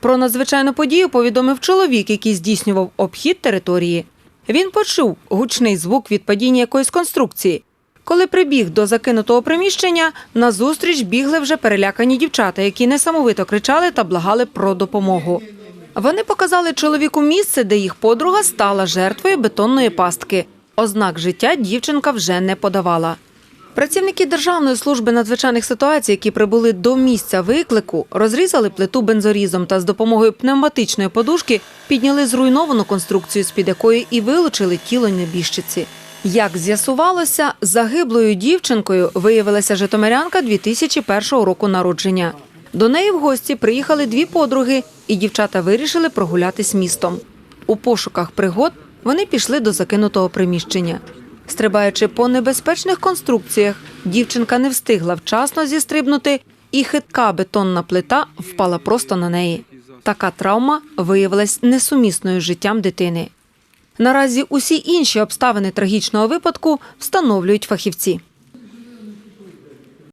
Про надзвичайну подію повідомив чоловік, який здійснював обхід території. Він почув гучний звук від падіння якоїсь конструкції. Коли прибіг до закинутого приміщення, назустріч бігли вже перелякані дівчата, які несамовито кричали та благали про допомогу. Вони показали чоловіку місце, де їх подруга стала жертвою бетонної пастки. Ознак життя дівчинка вже не подавала. Працівники Державної служби надзвичайних ситуацій, які прибули до місця виклику, розрізали плиту бензорізом та з допомогою пневматичної подушки підняли зруйновану конструкцію, з-під якої і вилучили тіло небіжчиці. Як з'ясувалося, загиблою дівчинкою виявилася житомирянка 2001 року народження. До неї в гості приїхали дві подруги, і дівчата вирішили прогулятись містом. У пошуках пригод вони пішли до закинутого приміщення. Стрибаючи по небезпечних конструкціях, дівчинка не встигла вчасно зістрибнути, і хитка бетонна плита впала просто на неї. Така травма виявилась несумісною життям дитини. Наразі усі інші обставини трагічного випадку встановлюють фахівці.